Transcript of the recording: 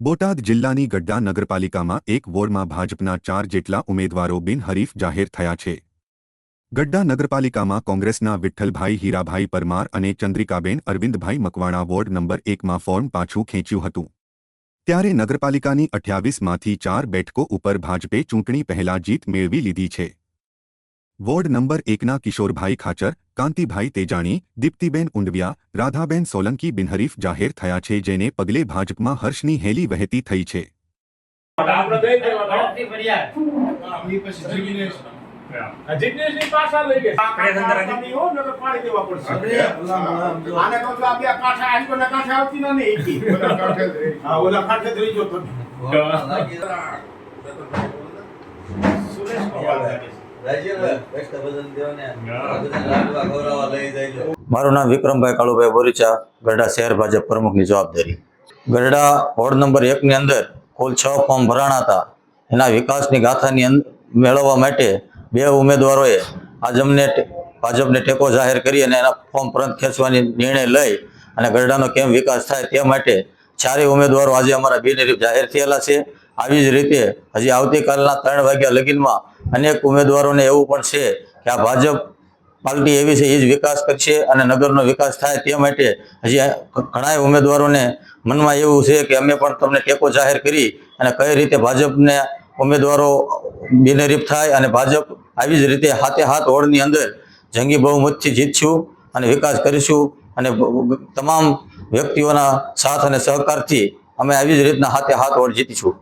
બોટાદ જિલ્લાની ગડ્ડા નગરપાલિકામાં એક વોર્ડમાં ભાજપના ચાર જેટલા ઉમેદવારો બિનહરીફ જાહેર થયા છે. ગડ્ડા નગરપાલિકામાં કોંગ્રેસના વિઠ્ઠલભાઈ હીરાભાઈ પરમાર અને ચંદ્રિકાબેન અરવિંદભાઈ મકવાણા વોર્ડ નંબર એકમાં ફોર્મ પાછું ખેંચ્યું હતું. ત્યારે નગરપાલિકાની અઠ્યાવીસમાંથી ચાર બેઠકો ઉપર ભાજપે ચૂંટણી પહેલા જીત મેળવી લીધી છે. વોર્ડ નંબર એકના કિશોરભાઈ ખાચર, કાંતિભાઈ તેજાણી, દીપ્તિબેન ઉંડવિયા રાધાબેન સોલંકી બિનહરીફ જાહેર થયા છે જેને પગલે ભાજપમાં હર્ષની હેલી વહેતી થઈ છે. સુરેશ. મારું નામ વિક્રમભાઈ કાળુભાઈ બોરીચા, ગરડા શહેર ભાજપ પ્રમુખની જવાબદારી. ગરડા વોર્ડ નંબર એકની અંદર કુલ છ ફોર્મ ભરાણા હતા. એના વિકાસની ગાથાની મેળવવા માટે બે ઉમેદવારોએ આજ અમને ભાજપને ટેકો જાહેર કરી અને એના ફોર્મ પરત ખેંચવાની નિર્ણય લઈ અને ગરડાનો કેમ વિકાસ થાય તે માટે ચારેય ઉમેદવારો આજે અમારા બિનહરીફ જાહેર થયેલા છે. આવી જ રીતે હજી આવતીકાલના ત્રણ વાગ્યા લગીનમાં અનેક ઉમેદવારોને એવું પણ છે કે આ ભાજપ પાર્ટી એવી છે, એ જ વિકાસ કરશે અને નગરનો વિકાસ થાય તે માટે હજી ઘણા ઉમેદવારોને મનમાં એવું છે કે અમે પણ તમને ટેકો જાહેર કરી અને કઈ રીતે ભાજપને ઉમેદવારો બિનરીફ થાય અને ભાજપ આવી જ રીતે હાથે હાથ હોડની અંદર જંગી બહુમતથી જીતશું અને વિકાસ કરીશું અને તમામ વ્યક્તિઓના સાથ અને સહકારથી અમે આવી જ રીતના હાથે હાથ હોડ જીતીશું.